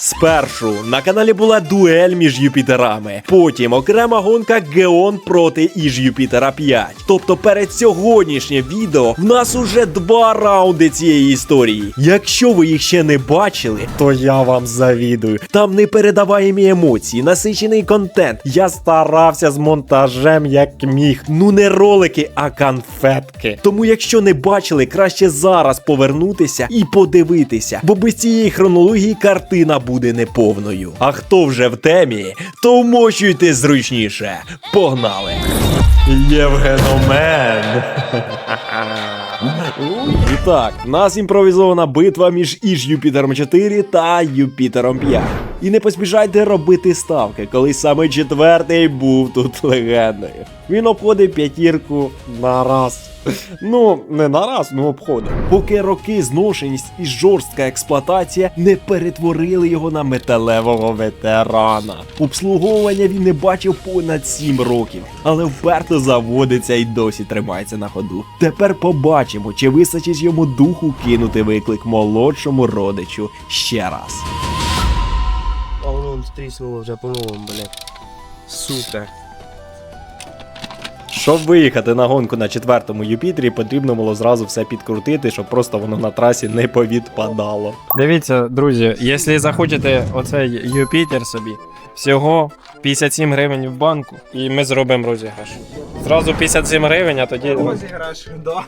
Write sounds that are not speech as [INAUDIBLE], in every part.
Спершу на каналі була дуель між Юпітерами, потім окрема гонка Геон проти Іж Юпітера 5. Тобто перед сьогоднішнім відео в нас уже два раунди цієї історії. Якщо ви їх ще не бачили, то я вам завідую. Там непередаваємі емоції, насичений контент. Я старався з монтажем як міг. Ну не ролики, а конфетки. Тому, якщо не бачили, краще зараз повернутися і подивитися, бо без цієї хронології картина буде неповною. А хто вже в темі, то вмощуйте зручніше. Погнали! Євгеномен! І так, нас імпровізована битва між Іж Юпітером 4 та Юпітером 5. І не поспішайте робити ставки, коли саме четвертий був тут легендою. Він обходить п'ятірку на раз. Ну, не на раз, ну обходить. Поки роки зношеність і жорстка експлуатація не перетворили його на металевого ветерана. Обслуговування він не бачив понад 7 років, але вперто заводиться і досі тримається на ходу. Тепер побачимо, чи вистачить йому духу кинути виклик молодшому родичу ще раз. Стріснуло вже по-новому, блядь. Сука. Щоб виїхати на гонку на четвертому Юпітері, потрібно було зразу все підкрутити, щоб просто воно на трасі не повідпадало. Дивіться, друзі, якщо захочете оцей Юпітер собі, всього 57 гривень в банку, і ми зробимо розіграш. Зразу 57 гривень, а тоді. Розіграш, да.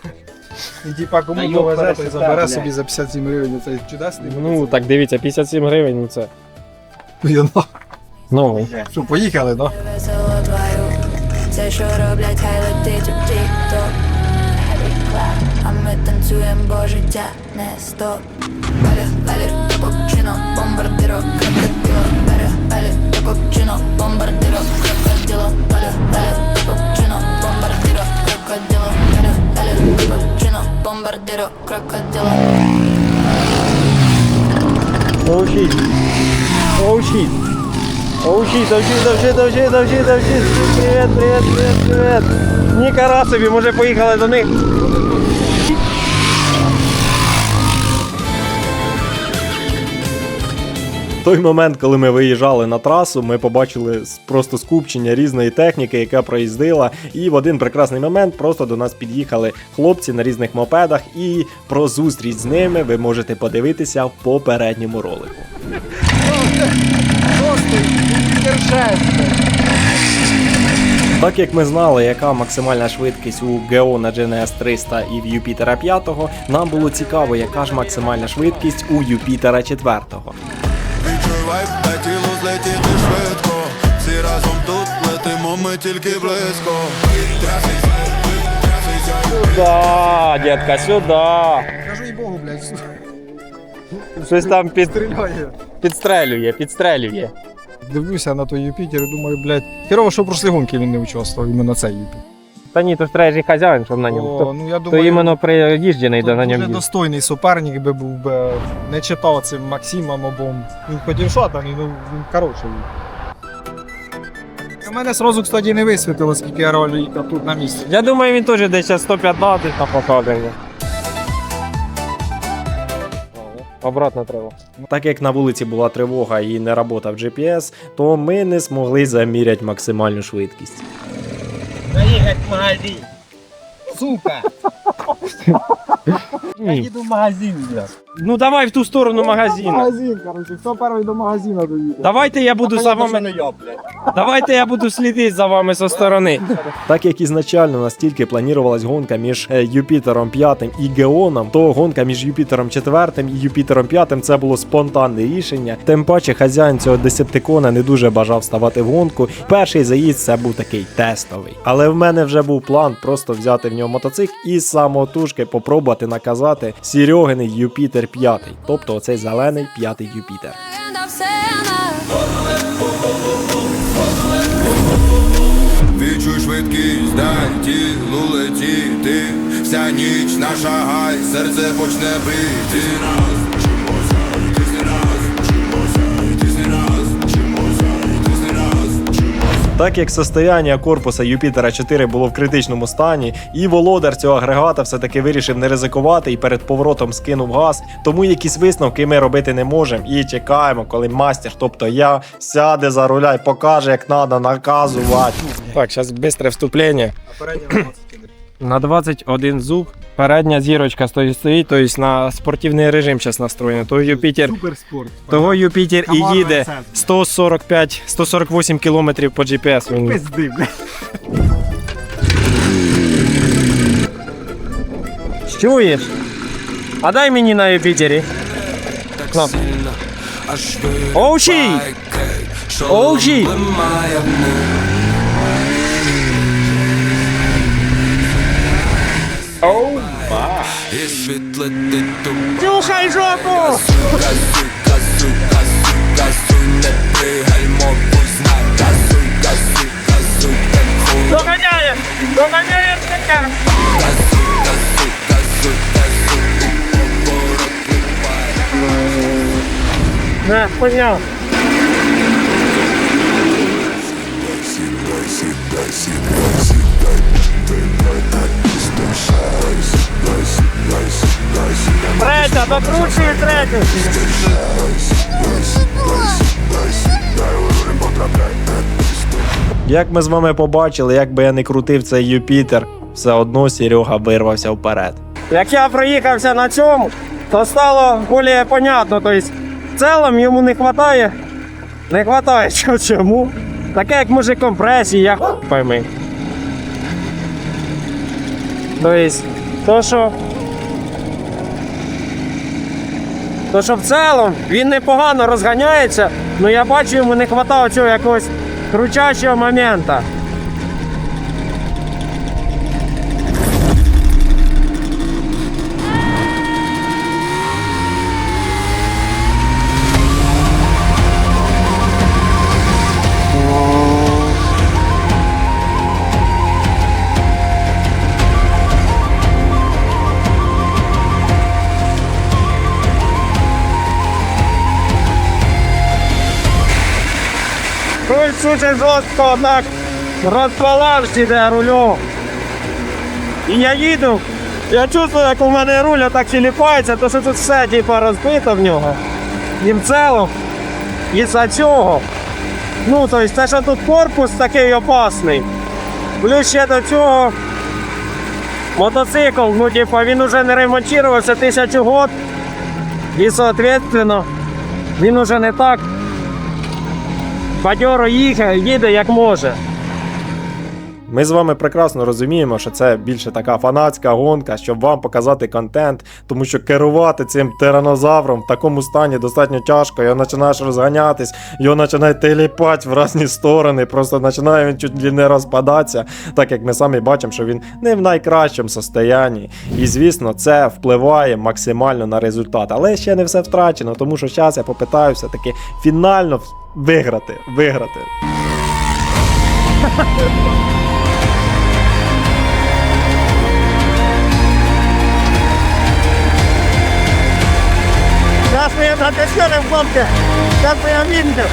І типа кому повезе, той забере собі за 57 гривень. Це чудесний. Ну так дивіться, 57 гривень, ну це Я на- новий. Що, поїхали, да? весело твою. Це що роблять, хай летить у тік-ток. А ми танцюємо, бо життя не стоп. Белі, белі, капучино, бомбардиро, крокодило. Белі, белі, капучино, бомбардиро, крокодило. Белі, белі, капучино, бомбардиро, крокодило. Белі, белі, капучино, бомбардиро, крокодило. Оу щит. Оу щит. Оу щит, оу щит, оу щит, оу щит, оу щит, оу щит. Привіт, привіт, привіт, привіт. Ні, кара собі, може поїхали до них. Той момент, коли ми виїжджали на трасу, ми побачили просто скупчення різної техніки, яка проїздила. І в один прекрасний момент просто до нас під'їхали хлопці на різних мопедах. І про зустріч з ними ви можете подивитися в попередньому ролику. Так як ми знали, яка максимальна швидкість у Гео на GNS 300 і в Юпітера 5, нам було цікаво, яка ж максимальна швидкість у Юпітера 4. Відчувай, летіло злетіти швидко. Всі разом тут летимо, ми тільки близько. Сюда, дітка, сюди. Кажу і Богу, блядь, Щось там під, стріляє. підстрелює, підстрелює. Дивлюся на той Юпітер і думаю, блядь, херово, що в прошлій гонки він не участвував, іменно цей Юпітер. Та ні, то ж треба ж і хазяїн, щоб на ньому. О, То, ну я то іменно приїжджений до на ньому. їздить. достойний суперник би був би, не читав цим Максимом обом. Він хотів шатаний, ну він хороший. У мене сразу, кстати, не висвітило, скільки ролі тут на місці. Я думаю, він теж десь зараз 115 на покладення. Обратно треба. Так як на вулиці була тривога і не работав GPS, то ми не змогли заміряти максимальну швидкість. Заїхать в магазин. Сука. [LAUGHS] Я Ні. їду в магазин, блядь. Ну давай в ту сторону магазину. Магазин, коротше, хто перший до магазину доїде? Давайте я буду за вами. я, блядь. Давайте я буду слідити за вами зі сторони. Так як ізначально настільки планувалась гонка між е, Юпітером 5 і Геоном, то гонка між Юпітером 4 і Юпітером 5 це було спонтанне рішення. Тим паче хазяїн цього десептикона не дуже бажав ставати в гонку. Перший заїзд це був такий тестовий. Але в мене вже був план просто взяти в нього мотоцикл і самотужки попробувати наказати Серегиний Юпітер 5, тобто оцей зелений п'ятий Юпітер. Відчуй швидкість, дай тілу летіти. Вся ніч наша гай, серце почне бити. Так як состояння корпуса Юпітера 4 було в критичному стані, і володар цього агрегата все-таки вирішив не ризикувати і перед поворотом скинув газ, тому якісь висновки ми робити не можемо і чекаємо, коли мастер, тобто я, сяде за руля і покаже, як треба наказувати. Так, зараз швидке вступлення. На 21 зуб. Передня зірочка стоїть, стоїть, тобто на спортивний режим зараз настроєно. То Юпітер, Суперспорт. того Юпітер і Камара їде Сенс. 145, 148 кілометрів по GPS. Він. Пизди. Чуєш? А дай мені на Юпітері. Кнопку. Оуші! Оуші! Газуй, газуй, так хуй Доганяє! Доганяє така! Випай Не, поняв. Третя, докручує третю. Як ми з вами побачили, як би я не крутив цей Юпітер, все одно Серега вирвався вперед. Як я проїхався на цьому, то стало більш понятно. Тобто, в цілому йому не вистачає. Не вистачає [LAUGHS] чому. Таке як може компресії, я пойми. Тобто, то що. То що в цілому він непогано розганяється, але я бачу, йому не вистачає цього якогось кручащого моменту. Дуже жорстко, однак розпалався йде рулем. І я їду, я чувствую, як у мене руль так тіліпається, то що тут все типу, розбито в нього. Цілому, і за цього. Ну, тобто, те, що тут корпус такий опасний. Плюс ще до цього мотоцикл, ну, типу, він уже не ремонтувався тисячу год. І, соответственно, він уже не так бадьоро їхає, їде як може. Ми з вами прекрасно розуміємо, що це більше така фанатська гонка, щоб вам показати контент, тому що керувати цим тиранозавром в такому стані достатньо тяжко. Його починаєш розганятись, його починає теліпати в різні сторони, просто починає він чуть ли не розпадатися, так як ми самі бачимо, що він не в найкращому состоянні. І звісно, це впливає максимально на результат. Але ще не все втрачено, тому що зараз я попитаю все-таки фінально виграти. Виграти. хлопці, дякую вінців.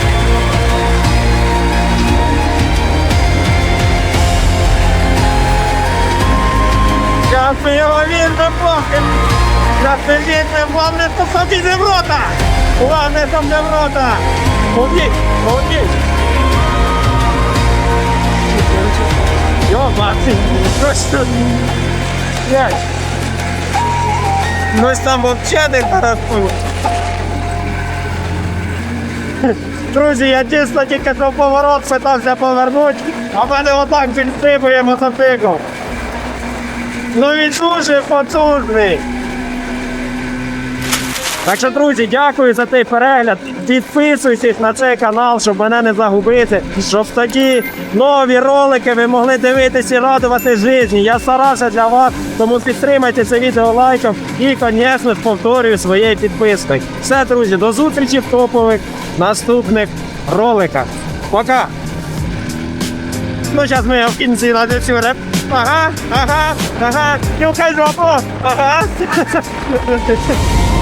Дякую вінців, поки. Дякую вінців, главне, що садити в рота. Главне, там де в рота. Уйдіть, уйдіть. Йо-мати, просто... Блядь. Ну там вообще не хорошо. Друзі, я дійсно тільки що поворот питався повернути, а мене отак підстрибує мотоцикл. Ну він дуже потужний. Так що, друзі, дякую за цей перегляд. Підписуйтесь на цей канал, щоб мене не загубити. Щоб тоді нові ролики ви могли дивитися і радувати житті. Я старався для вас, тому підтримайте це відео лайком і, звісно повторюю своєю підпискою. Все, друзі, до зустрічі в топових наступних роликах. Пока! Ну, зараз ми в кінці на децюре. Ага, ага, ага, нюхай жопу, ага. [LAUGHS]